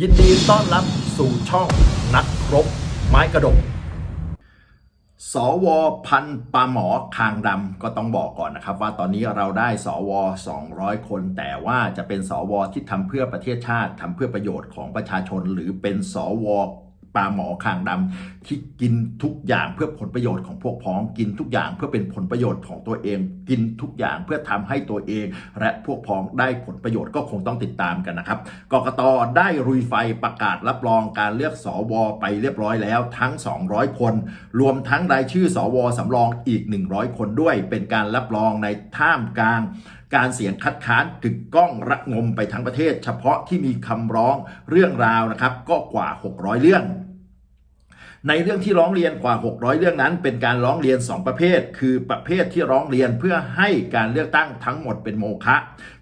ยินดีต้อนรับสู่ช่องนักรบไม้กระดก สวพันปลาหมอคางดำก็ต้องบอกก่อนนะครับ ว่าตอนนี้เราได้สว 200 คน แต่ว่าจะเป็นสวที่ทำเพื่อประเทศชาติทำเพื่อประโยชน์ของประชาชน หรือเป็นสว ปลาหมอคางดำที่กินทุกอย่างเพื่อผลประโยชน์ของพวกพ้อง กินทุกอย่างเพื่อเป็นผลประโยชน์ของตัวเอง กินทุกอย่างเพื่อทำให้ตัวเอง และพวกพ้องได้ผลประโยชน์ก็คงต้องติดตามกันนะครับกกตได้รุยไฟประกาศรับรองการเลือกสวไปเรียบร้อยแล้วทั้ง 200 คน รวมทั้งรายชื่อสวสำรองอีก 100 คนด้วยเป็นการรับรองในท่ามกลาง การเสียงคัดค้านกึกก้องระงมไปทั้งประเทศ เฉพาะที่มีคำร้องเรื่องราวนะครับ ก็กว่า 600 เรื่อง ในเรื่องที่ร้องเรียนกว่า 600 เรื่องนั้น เป็นการร้องเรียน 2 ประเภท คือประเภทที่ร้องเรียนเพื่อให้การเลือกตั้งทั้งหมดเป็นโมฆะ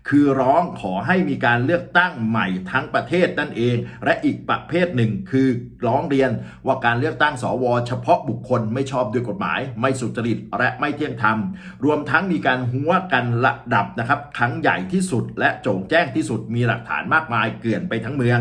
คือร้องขอให้มีการเลือกตั้งใหม่ทั้งประเทศนั่นเอง และอีกประเภทหนึ่งคือร้องเรียนว่าการเลือกตั้งสว เฉพาะบุคคลไม่ชอบด้วยกฎหมาย ไม่สุจริตและไม่เที่ยงธรรม รวมทั้งมีการหัวกันระดับนะครับครั้งใหญ่ที่สุดและโจ่งแจ้งที่สุดมีหลักฐานมากมายเกลื่อนไปทั้งเมือง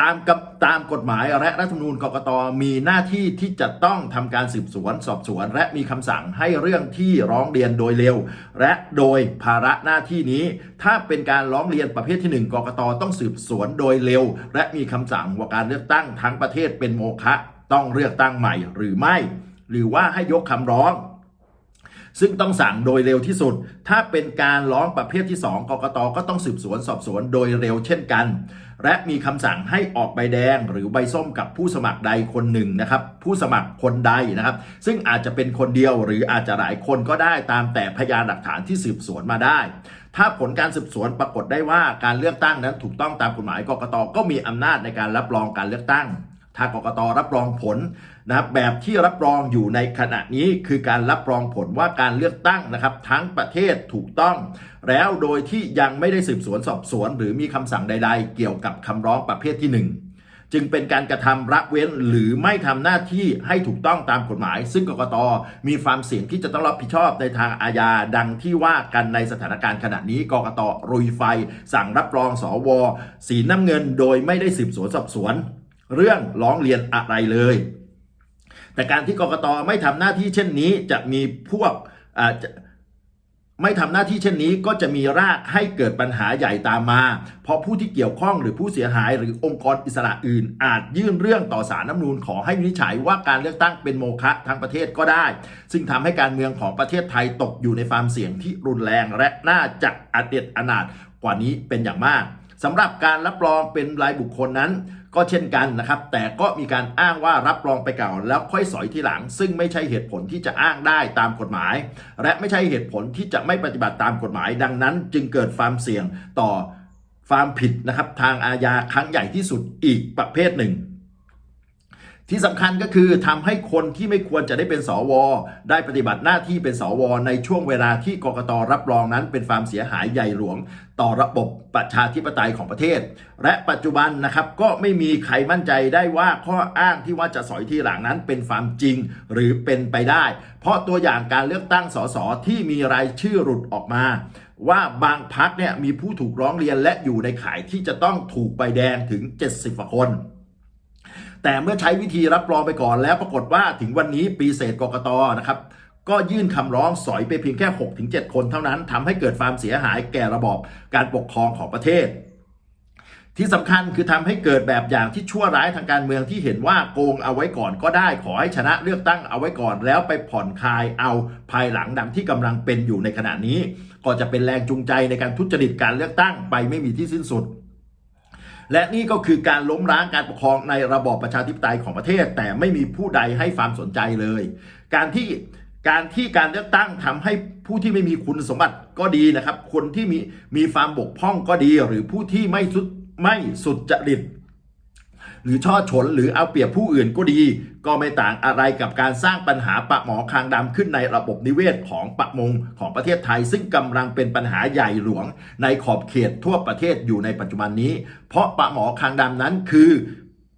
ตามกับตามกฎหมายและรัฐธรรมนูญกกตมีหน้าที่ที่จะต้องทำการสืบสวน สอบสวน และมีคำสั่งให้เรื่องที่ร้องเรียนโดยเร็ว และโดยภาระหน้าที่นี้ ถ้าเป็นการร้องเรียนประเภทที่ 1กกตต้องสืบสวนโดยเร็ว และมีคำสั่งว่าการเลือกตั้งทั้งประเทศเป็นโมฆะต้องเลือกตั้งใหม่หรือไม่ หรือว่าให้ยกคำร้อง ซึ่งต้องสั่งโดยเร็วที่สุด ถ้าเป็นการร้องประเภทที่ 2กกตก็ต้องสืบสวนสอบสวนโดยเร็วเช่นกัน และมีคำสั่งให้ออกใบแดงหรือใบส้มกับผู้สมัครใดคนหนึ่งนะครับผู้สมัครคนใดนะครับ ซึ่งอาจจะเป็นคนเดียวหรืออาจจะหลายคนก็ได้ตามแต่พยานหลักฐานที่สืบสวนมาได้ ถ้าผลการสืบสวนปรากฏได้ว่าการเลือกตั้งนั้นถูกต้องตามกฎหมายกกตก็มีอำนาจในการรับรองการเลือกตั้งถ้ากกตรับรองผล นะครับแบบที่รับรองอยู่ในขณะนี้คือการรับรองผลว่าการเลือกตั้งนะครับทั้งประเทศถูกต้อง แล้วโดยที่ยังไม่ได้สืบสวนสอบสวน หรือมีคำสั่งใด ๆ เกี่ยวกับคำร้องประเภทที่หนึ่งจึงเป็นการกระทำละเว้นหรือไม่ทำหน้าที่ให้ถูกต้องตามกฎหมาย ซึ่งกกตมีความเสี่ยงที่จะต้องรับผิดชอบในทางอาญาดังที่ว่ากันในสถานการณ์ขณะนี้กกตรุยไฟ สั่งรับรองสวสีน้ำเงินโดยไม่ได้สืบสวนสอบสวน เรื่องร้องเรียนอะไรเลย แต่การที่กกตไม่ทำหน้าที่เช่นนี้จะมีพวกไม่ทำหน้าที่เช่นนี้ก็จะมีรากให้เกิดปัญหาใหญ่ตามมา เพราะผู้ที่เกี่ยวข้องหรือผู้เสียหายหรือองค์กรอิสระอื่น อาจยื่นเรื่องต่อสารน้ำนูนขอให้วินิจฉัยว่าการเลือกตั้งเป็นโมฆะทั้งประเทศก็ได้ ซึ่งทำให้การเมืองของประเทศไทยตกอยู่ในความเสี่ยงที่รุนแรงและน่าจะอเด็ดอนาถกว่านี้เป็นอย่างมากสำหรับการรับรองเป็นรายบุคคลนั้น ก็เช่นกันนะครับ แต่ก็มีการอ้างว่ารับรองไปเก่า แล้วค่อยสอยทีหลัง ซึ่งไม่ใช่เหตุผลที่จะอ้างได้ตามกฎหมาย และไม่ใช่เหตุผลที่จะไม่ปฏิบัติตามกฎหมาย ดังนั้น จึงเกิดความเสี่ยงต่อความผิดนะครับทางอาญาครั้งใหญ่ที่สุดอีกประเภทหนึ่ง ที่สำคัญก็คือทำให้คนที่ไม่ควรจะได้เป็นสว ได้ปฏิบัติหน้าที่เป็นสว ในช่วงเวลาที่กกตรับรองนั้น เป็นความเสียหายใหญ่หลวง ต่อระบบประชาธิปไตยของประเทศ และปัจจุบันนะครับก็ไม่มีใครมั่นใจได้ว่าข้ออ้างที่ว่าจะสอยที่หลังนั้นเป็นความจริงหรือเป็นไปได้ เพราะตัวอย่างการเลือกตั้งสสที่มีรายชื่อหลุดออกมาว่าบางพักเนี่ยมีผู้ถูกร้องเรียนและอยู่ในข่ายที่จะต้องถูกใบแดงถึง 70กว่าคน แต่เมื่อใช้วิธีรับรองไปก่อนแล้วปรากฏว่าถึงวันนี้ปีเศษกกตนะครับก็ยื่นคำร้องสอยไปเพียงแค่ 6-7 คนเท่านั้นทำให้เกิดความเสียหายแก่ระบอบการปกครองของประเทศ ที่สำคัญคือทำให้เกิดแบบอย่างที่ชั่วร้ายทางการเมืองที่เห็นว่าโกงเอาไว้ก่อนก็ได้ขอให้ชนะเลือกตั้งเอาไว้ก่อนแล้วไปผ่อนคลายเอาภายหลังดังที่กำลังเป็นอยู่ในขณะนี้ ก็จะเป็นแรงจูงใจในการทุจริตการเลือกตั้งไปไม่มีที่สิ้นสุด และนี่ก็คือการล้มล้างการปกครองในระบอบประชาธิปไตยของประเทศ แต่ไม่มีผู้ใดให้ความสนใจเลย การที่การที่การเลือกตั้งทำให้ผู้ที่ไม่มีคุณสมบัติก็ดีนะครับ คนที่มีมีความบกพร่องก็ดี หรือผู้ที่ไม่สุดไม่สุดจริต หรือช่อฉนหรือเอาเปรียบผู้อื่นก็ดี ก็ไม่ต่างอะไรกับการสร้างปัญหาปะหมอคางดำขึ้นในระบบนิเวศของปะมงของประเทศไทย ซึ่งกำลังเป็นปัญหาใหญ่หลวงในขอบเขตทั่วประเทศอยู่ในปัจจุบันนี้ เพราะปะหมอคางดำนั้นคือ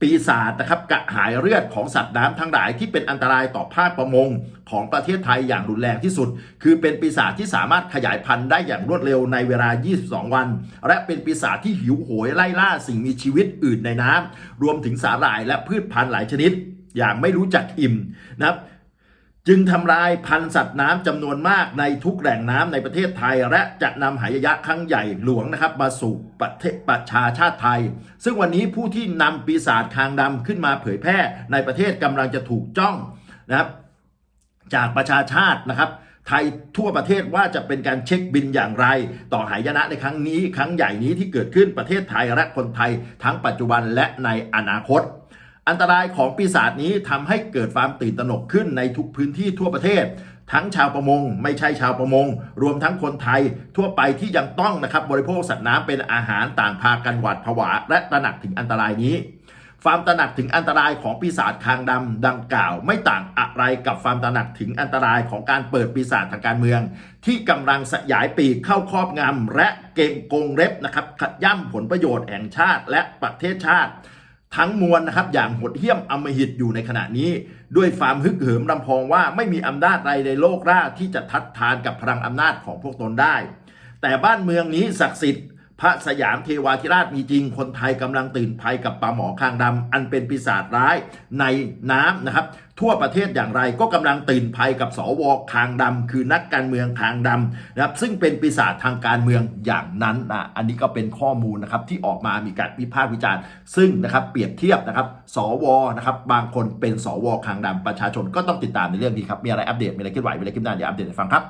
ปีศาจนะครับกระหายเลือดของสัตว์น้ำทั้งหลายที่เป็นอันตรายต่อภาคประมงของประเทศไทยอย่างรุนแรงที่สุด คือเป็นปีศาจที่สามารถขยายพันธุ์ได้อย่างรวดเร็วในเวลา 22 วัน และเป็นปีศาจที่หิวโหยไล่ล่าสิ่งมีชีวิตอื่นในน้ำรวมถึงสาหร่ายและพืชพันธุ์หลายชนิด อย่างไม่รู้จักอิ่มนะครับ จึงทำลายพันธุ์สัตว์น้ำจำนวนมากในทุกแหล่งน้ำในประเทศไทย และจะนำหายนะครั้งใหญ่หลวงนะครับมาสู่ประเทศประชาชาติไทย ซึ่งวันนี้ผู้ที่นำปีศาจคางดำขึ้นมาเผยแพร่ในประเทศกำลังจะถูกจ้องนะครับจากประชาชาตินะครับไทยทั่วประเทศว่าจะเป็นการเช็คบินอย่างไร ต่อหายนะในครั้งนี้ ครั้งใหญ่นี้ที่เกิดขึ้นประเทศไทยและคนไทยทั้งปัจจุบันและในอนาคต อันตรายของปีศาจนี้ทำให้เกิดความตื่นตระหนกขึ้นในทุกพื้นที่ทั่วประเทศ ทั้งชาวประมง ไม่ใช่ชาวประมง รวมทั้งคนไทยทั่วไปที่ยังต้องนะครับบริโภคสัตว์น้ำเป็นอาหารต่างพากันหวาดผวา และตระหนักถึงอันตรายนี้ความตระหนักถึงอันตรายของปีศาจคางดำดังกล่าว ไม่ต่างอะไรกับความตระหนักถึงอันตรายของการเปิดปีศาจทางการเมือง ที่กำลังสยายปีกเข้าครอบงำและเก่งกงเล็บนะครับขย่ำผลประโยชน์แห่งชาติและประเทศชาติ ทั้งมวลนะครับอย่างโหดเหี้ยมอมหิตอยู่ในขณะนี้ ด้วยความฮึกเหิมรำพองว่าไม่มีอำนาจใดในโลกราที่จะทัดทานกับพลังอำนาจของพวกตนได้ แต่บ้านเมืองนี้ศักดิ์สิทธิ์ พระสยามเทวาธิราชมีจริง คนไทยกำลังตื่นภัยกับปลาหมอคางดำอันเป็นปีศาจร้ายในน้ำนะครับ ทั่วประเทศอย่างไรก็กำลังตื่นภัยกับสวคางดำคือนักการเมืองคางดำนะครับ ซึ่งเป็นปีศาจทางการเมืองอย่างนั้นนะอันนี้ก็เป็นข้อมูลนะครับที่ออกมามีการวิพากษ์วิจารณ์ ซึ่งนะครับเปรียบเทียบนะครับ สวนะครับบางคนเป็นสวคางดำประชาชนก็ต้องติดตามในเรื่องนี้ครับมีอะไรอัปเดตมีอะไรเคลื่อนไหวมีอะไรขึ้นหน้าเดี๋ยวอัปเดตให้ฟังครับ